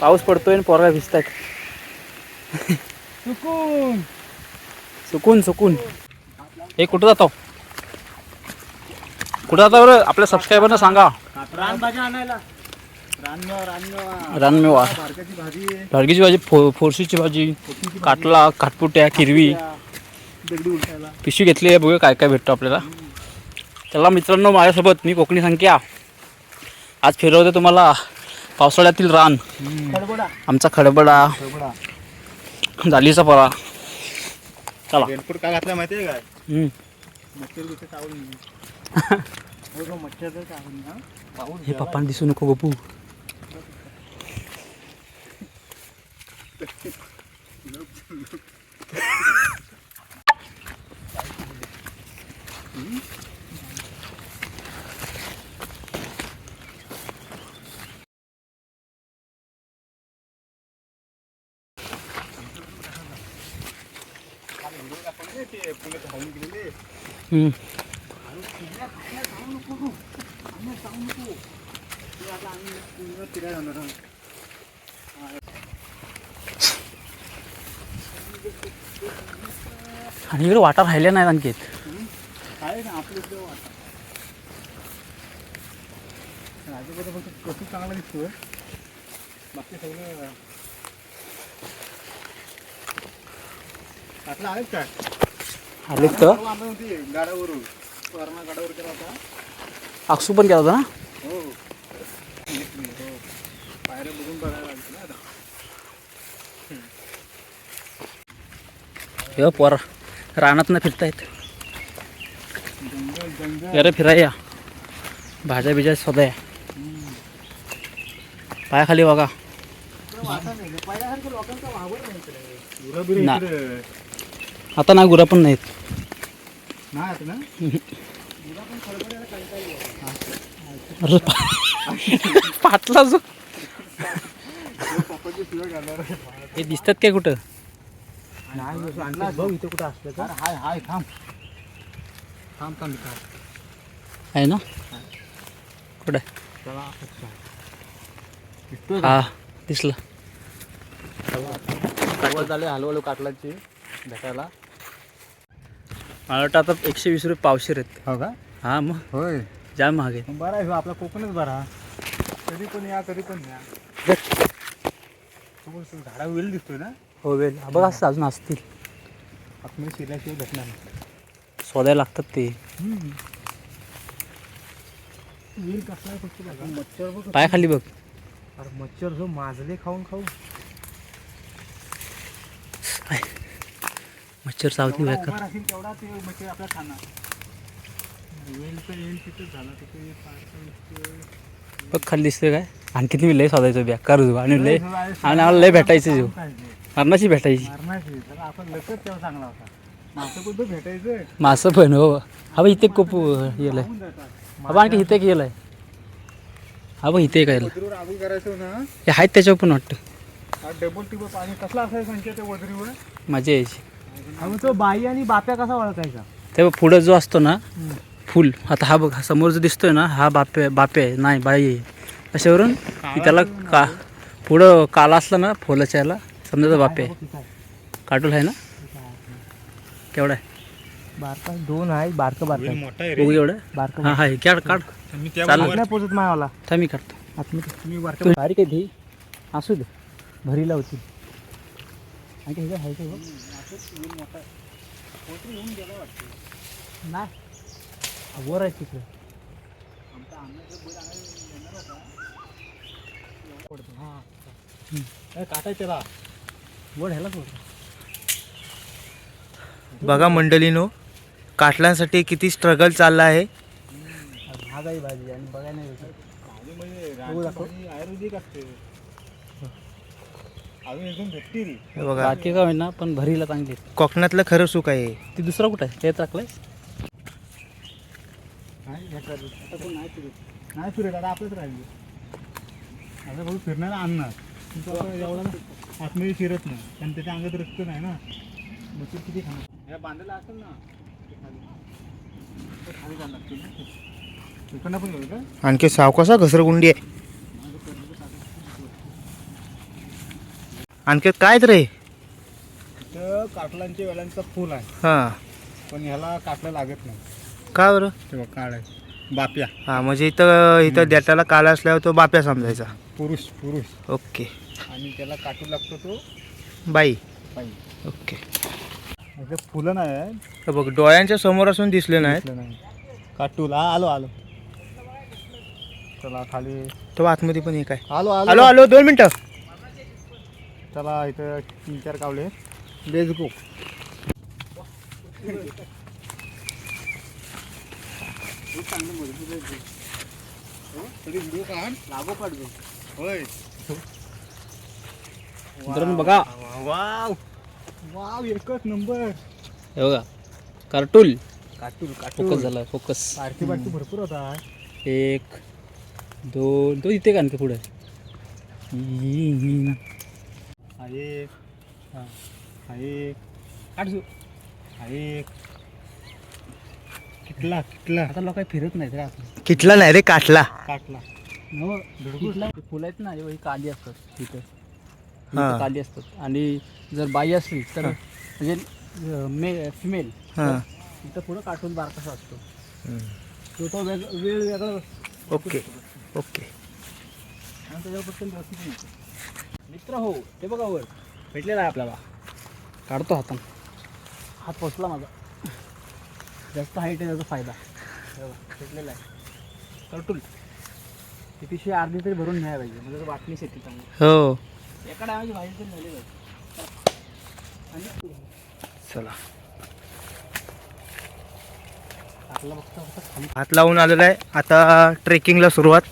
पाऊस पडतोय आणि पोरगा भिजतायत. चुकून सुकून सुकून. हे कुठं जातो? कुठं जाता बरं? आपल्या सबस्क्रायबरना सांगा. आणायला. रानमेवा रानमेवा रानमेवा. भारताची भाजी फो फोरशीची भाजी काटला काटपुट्या उलटायला. पिशवी घेतली आहे बघूया काय काय भेटतं आपल्याला. चला मित्रांनो माझ्यासोबत मी कोकणी संख्या. आज फिरवते तुम्हाला. पावसाळ्यातील रान. आमचा खडबडा. जालीचा परा चला. रेनकोट काय घातला माहितीये काय? हम्म. मच्छर बिच्छर चावून हो गं, मच्छर तर चावून ना पाऊस हे पप्पांना दिसू नको गपू ते आणि इकडे वाटा राहिल्या नाही आणखीत आपलं फक्त चांगला दिसतोय बाकी सगळं काटला आहेत काय आले तर अक्षू पण केला होता ना? हो पोर रानात ना फिरतायत यार फिराया भाज्या बिज्या सध्या पायाखाली बघा नाही आता ना गुरा पण नाहीत पाटला जो. हे दिसतात काय कुठं नाही आणला बघ इथे कुठं असलं का हाय हाय थांब थांब थांब इथं. आहे ना कुठं चला अच्छा. दिसतोय हा दिसलं हलवलो काटलाची भेटायला मला वाटतं आता एकशे वीस रुपये पावशेर आहेत. हो का? हा मग. होय. जाम महाग आहे बरं आहे ह्यो आपला कोकणच बरा. कधी पण या कधी पण या. तो झाडा वेल दिसतोय ना? हो वेल. हा बघ असं अजून असतील. आतमध्ये शिरल्याशिवाय भेटणार नाही. शोधायला लागतात ते. वेल कसला आहे फक्त बघा. मच्छर बघ. पायाखाली बघ. अरे मच्छर जो माजले खाऊन खाऊ. मच्छर चावती जेवढा उभा राहशील तेवढा ते मच्छर आपल्या खाणार. वेल तर येईल तिथंच झाला तिथे पार्सल इतके- बघ खाली दिसतोय काय? आणखी तुम्ही लय शोधायचो बेकार जो आणि लय आणि आम्हाला लय भेटायचं जो मरणाची भेटायची. मारण्याची तर आपण लक्षच तेव्हा चांगला होता. मागचं कुठं भेटायचं? मासं पण हो. हा बघ इथे खूप गेलंय. होऊन जातात. हा बघ आणखी इथे गेलंय. हा बघ इथे काय वदरीवर आबू करायचं ना? हे आहेत त्याच्यावर पण वाटतं. हा डबल टिबल पाणी कसला असायचं त्या वदरीवर मजा यायची. हा तो बाई आणि बाप्या कसा ओळखायचा? तेव्हा पुढं जो असतो ना फुल आता हा बघ हा समोर जो दिसतोय ना हा बापे बापे आहे नाही बाई आहे. अशावरून की त्याला का पुढं काला असला ना फुलाच्या याला समजा तो बापे आहे. काटूल आहे. ना? केवढा आहे? बारका दोन आहे बारक बारक मोठा आहे बघू एवढं? बारक हा हा हे काढ काढ. मी चालेल. नाही पोचत मायावाला. था मी काढतो. आतमध्ये. मी बारक तू बारीक आहे ती. असू दे. भरीला होती. आणखी हे काय आहे का बघ? नाही. वर आहे तिकडे. काटाय त्याला वर ह्याला सोड बघा मंडळीनो काटलांसाठी किती स्ट्रगल चालला आहे. महागाई भाजी आणि बघायला नाही म्हणजे आयुर्वेदिक असते. हे बघा. बाकी काय होईना पण भरीला चांगली आहे. कोकणातलं खरं सुख आहे. ती दुसरा कुठं आहे? त्यात टाकलंय. आता कोण नाही फिरत. नाही फिरत आता आपलंच राहिलं. आता बघू फिरणारा आणणार तुमचं आता एवढा ना आतमध्ये फिरत नाही. कारण त्याच्या अंगात रक्त नाही ना. मच्छर किती खाणार? या बांधायला असेल ना ते खाली. ते खाली जायला लागतील ना. ते. इकडनं पण घेऊ का? आणखी सावकासा घसरगुंडी आहे. आणखी काय रे? इथं काटलांच्या वेळांचा फुल आहे. हां. पण ह्याला काटलं लागत नाही. का बरं? तेव्हा काळ आहे. बाप्या. हां म्हणजे इथं इथं देटाला काल असल्यावर तो बाप्या समजायचा. पुरुष पुरुष. ओके. आणि त्याला काटू लागतो तो बाई. पाहिजे ओके. इथे फुलं नाही आहे बघ डोळ्यांच्या समोर असून दिसले नाहीत. दिसलं नाही काटूल हा आलो आलो. चला खाली. तो आतमध्ये पण एक आहे. आलो. आलो आलो दोन मिनटं. चला इथं तीन चार कावले लेज गो होय मित्रांनो बघा वाव वाव एकच नंबर हे बघा कार्टूल काटूल फोकस काटूल झाला फोकस पार्टी पार्टी भरपूर होता एक दोन तो इथे का आणखी पुढे हा एक हा हा एक. काढू हा एक. किटला किटला. आता लोक फिरत नाहीत रे आता किटला नाही रे काटला. काटला. हो किटला फुलं आहेत ना हे काली असतात तिथं. हा. इथं काली असतात. आणि जर बाई असली तर म्हणजे अं, मे फिमेल हां. तिथं पुढं काटून बारकासा असतो. तो तो वेग वेळ वेगळा ओके ओके. आणि त्याच्यावर पटकन. मित्र हो ते बघा वर. भेटलेला आहे आपल्याला. काढतो हातान. हात पोचला माझा. जास्त हाईट आहे त्याचा फायदा. भेटलेला आहे. कर्टूल ती पिशवी अर्धी तरी भरून न्याय पाहिजे. म्हणजे वाटणी शेती चांगली. हो. एका डायमाची भाजी तरी झाली पाहिजे. आणि चला. आपला खाली. हात लावून आलेला आहे. आता ट्रेकिंगला सुरुवात.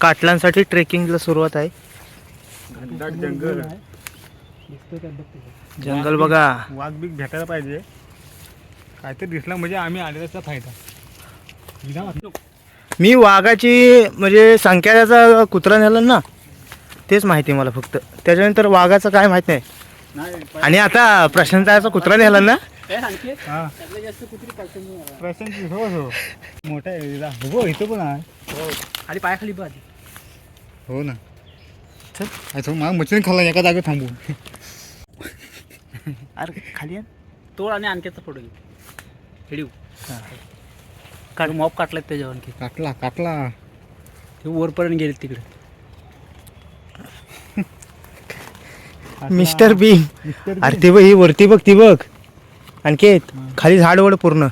काटलांसाठी ट्रेकिंगला सुरुवात आहे. घनदाट जंगल आहे. दिसतोय का बघ तिथे. जंगल बघा वाघ बीक भेटायला पाहिजे काहीतरी दिसला म्हणजे आम्ही आलेल्याचा फायदा मी वाघाची म्हणजे संख्या त्याचा कुत्रा नेला ना तेच माहिती आहे मला फक्त त्याच्यानंतर वाघाचं काय माहीत नाही आणि आता प्रशांताचा कुत्रा नेला ना हे. प्रशांत हो हो मोठा आहे. हो इथं पण आहे हो खाली पायाखाली बघ. हो ना चल मला मच्छीने खाल्ला एका जागेत थांबून. अरे खाली. तोड आणि आणखीचा फोटो घे हेडीव काढ मॉप काटलाय त्याच्यावर आणखी काटला काटला. ते वरपर्यंत गेले तिकडे. काटला. मिस्टर बी अरे ते बघ ही वरती बघ ती बघ. आणखी खाली झाड वड पूर्ण.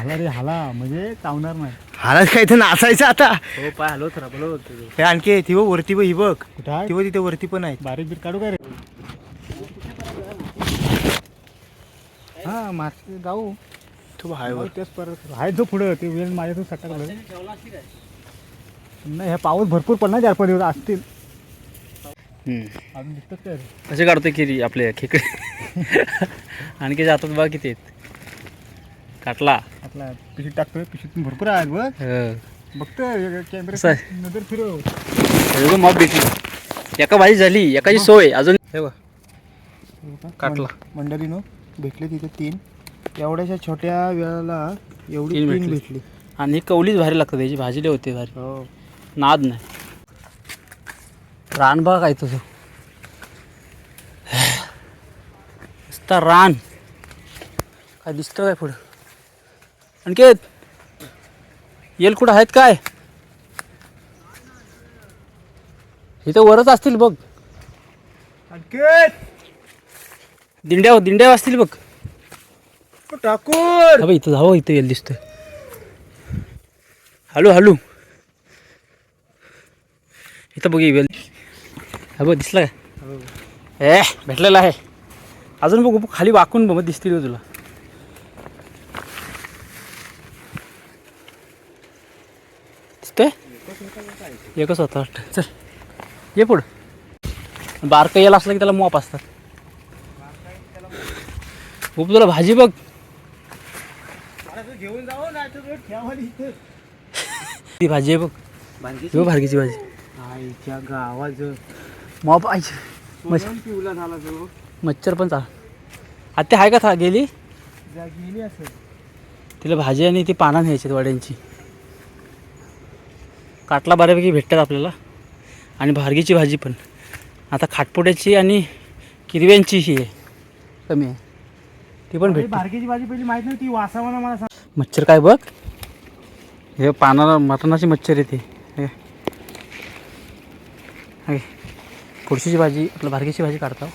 हाला रे हाला म्हणजे चावणार नाही. हालाच काय तर नाचायचं आता? हो पाय हलवत राहा बोलवत ते. हे आणखी ती बघ वरती बघ ही बघ. कुठं आहे? ती बघ तिथे वरती पण आहेत बारीक बीट काढू काय रे? हा मास जाऊ. तो हायवर तेच परत. आहे जो पुढं ते वेळ माझ्या तो सटकलं नाही ह्या पाऊस भरपूर पडणार चार पाच दिवस असतील. अजून दिसतात काय रे? कसे काढतोय की आपले खेकडे? आणखी जातात बघा किती आहेत. काटला. आपला पिशीत टाकतोय पिशीतून भरपूर आहेत बघ. हो. बघतोय कॅमेरा आहे? नजर फिरव. एवढं मॉप भेटली. एका भाजी झाली एकाची सोय. अजून हे काटला. मंडळीनो भेटले तिथे तीन. एवढ्याशा छोट्या वेळाला एवढी तीन भेटली. आणि कवलीच भारी लागतं त्याची भाजीले होते भारी. हो. नाद नाही. रान बघा काय तुझं. नुसता रान. काय दिसतं काय पुढं? आणखी येल कुठं आहेत काय? इथं वरच असतील बघ. दिंड्या दिंड्या असतील बघ. टाकूर हा बघ इथं जावं इथं येईल दिसतोय. Hello hello. इथं बघ येईल हा बघ दिसला काय ए भेटलेला आहे. अजून बघ खाली वाकून बघ दिसतील तुला. दिसतोय? एकच होता वाटतं. चल ये पुढं. बारकं यायला असलं की त्याला मॉप असतात. खूप तुला भाजी बघ. घेऊन जाऊ ना ती भाजी आहे बघ. हो भार्गीची भाजी. आईच्या गावाचं. मॉप मच्छ- पिवला झाला जो मच्छर पण चाल आता आहे का था गेली? जा गेली असं तिला भाजी आणि ती पानं न्यायची वड्यांची. काटला बऱ्यापैकी भेटतात आपल्याला. आणि भार्गीची भाजी पण. आता खाटपुड्याची आणि किरव्यांची ही आहे. कमी आहे. ती पण भेटते. बारकीची भाजी पहिली माहीत नव्हती वासावाना मला सांग. मच्छर काय बघ. हे पानाला मटणाची मच्छर येते हे. पुढशीची भाजी आपलं भारगीची भाजी काढतो.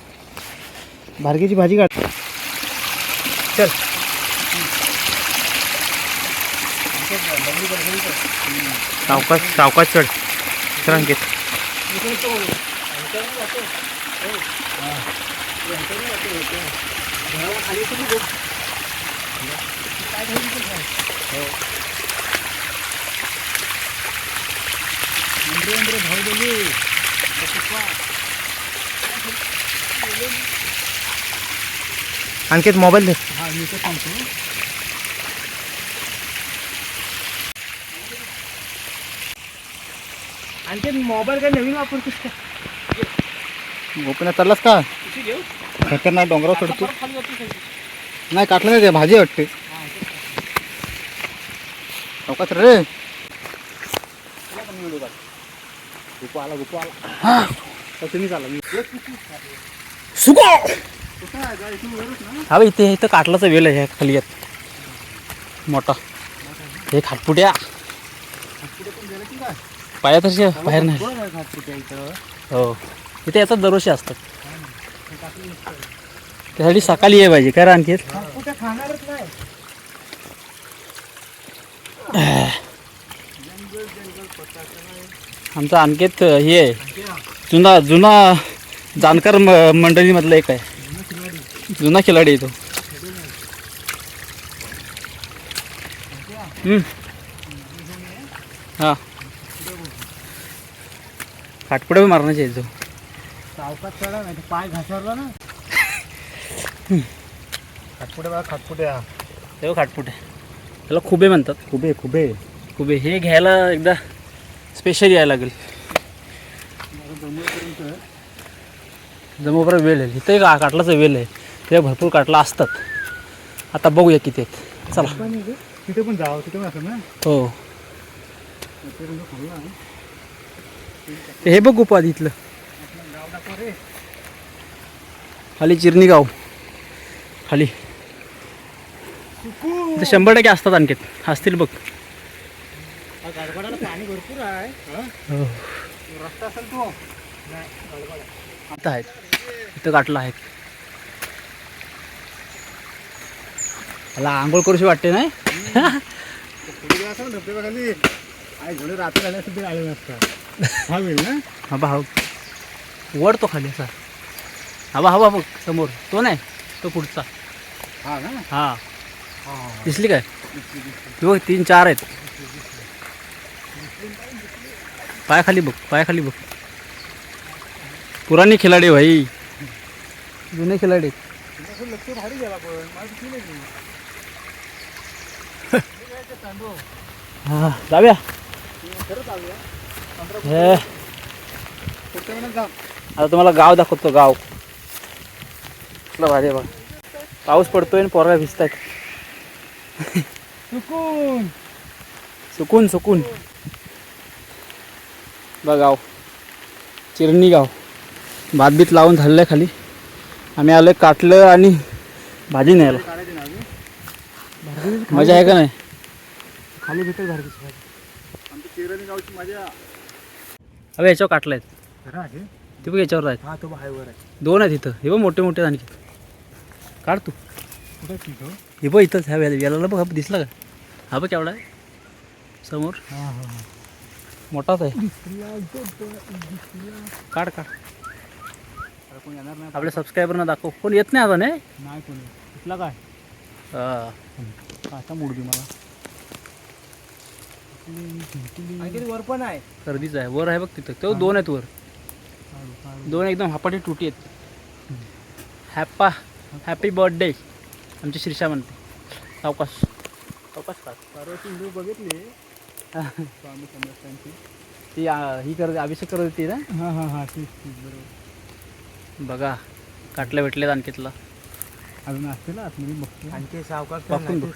बारकीची भाजी काढ. चल. सावकाश सावकाश चढ. चल अंकित आणखीत मोबाईल दे. हा मी तर सांगतो आणखी मोबाईल काय नवीन वापरतोस का? गोपीनाथ चाललास का? खतरनाक डोंगरावर चढतो नाही काटलं नाही ते भाजी वाटते. चौकात रे. गुपू आला गुपू आला. तर तुम्ही चाला मी सुको कुठं आहे? जा इथून वरच ना. हा इथे इथं काटलाचा वेल आहे ह्या खाली आहेत मोठा. हे खाटपुट्या. पण गेलं की काय? पाया तसे बाहेर नाही. हो. इथे येतात दरवर्षी असतात. त्यासाठी सकाळी ये पाहिजे काय आणखी आमचा आणखीत हे आहे. जुना जुना जाणकार म मंडळीमधला एक आहे. जुना खिलाडी आहे तो. हां. काटपुडे बी मारण्याचे तो. सावकात चढा नाही पाय घासरला ना. खाटपुट्या बघा खाटपुट्या तेव्हा खाटपुटे त्याला खुबे म्हणतात. खुबे खुबे. खुबे. हे घ्यायला एकदा स्पेशल यायला लागेल. जमोपर्यंत वेळ आहे. इथे का काटलाचा वेल आहे. ते भरपूर काटला असतात. आता बघूया किती आहेत. चला. तिथे पण जावं तिथे पण असं ना? हो ते तुमचं खाल्लं आहे. ते हे बघ उपाधी इथलं. खाली चिरणी गाव खाली इथे शंभर टक्के असतात आणखीत असतील बघ. गाडगडाला पाणी भरपूर आहे. हा? रस्ता असेल तो. आता आहेत. इथं काटला आहेत. मला आंघोळ करूशी वाटते नाही? रात्री आल्या सुद्धा आले नसतात हा होईल ना? हा बा हा वर तो खाली असा. हवा हवा बघ समोर. तो नाही तो पुढचा. हा ना? हा. हा दिसली काय? बघ तीन चार आहेत. पायाखाली बघ पायाखाली बघ. पुराणी खिलाडी भाई. जुने खिलाडी. हा. जाऊया. हे आता तुम्हाला गाव दाखवतो गाव. भारी बघ. पाऊस पडतोय आणि पोरगा भिजतायत. चुकून सुकून सुकून. बघ गाव. चिरणी गाव. भातबीत लावून झालेलं आहे खाली. आम्ही आलोय काटलं आणि भाजी न्यायला. मजा आहे का नाही? खाली भेटेल भारतीची भाजी गावची मजा. अबे याच्यावर काटलं आहेत खरं आहे. ते बघ याच्यावर आहेत. हा तो हायवर आहे. दोन आहेत इथं. हे बघ मोठे मोठे आहेत आणखी. काढ तू. कुठं तिथं हे बघ इथंच ह्या वेळेला याला बघ हा दिसला का? हा बघ केवढा आहे. समोर. हा हा हा. मोठाच आहे. काढ काढ. आता कोण येणार नाही आपल्या सबस्क्रायबरना दाखव. कोण येत नाही आता नाही? नाही कोणी. कुठला काय? हा. काचा मोडली मला. वर पण आहे. सर्दीच आहे. वर आहे बघ तिथं. तो दोन आहेत वर. दोन एकदम हापाटी तुटी आहेत. हॅप्पा हॅपी बर्थडे आमची शिरशा म्हणते. सावकाश सावकाश काढ परवाची व्हिडिओ बघितली. स्वामी समर्थांची. ती आ, ही करत अभिषेक करत होती ना? हा हा हा तीच तीच बरोबर. बघा काटल्या भेटलेत आणखीतला. अजून असते ना आतमध्ये बघतो. आणखी सावकाश वाकून बघ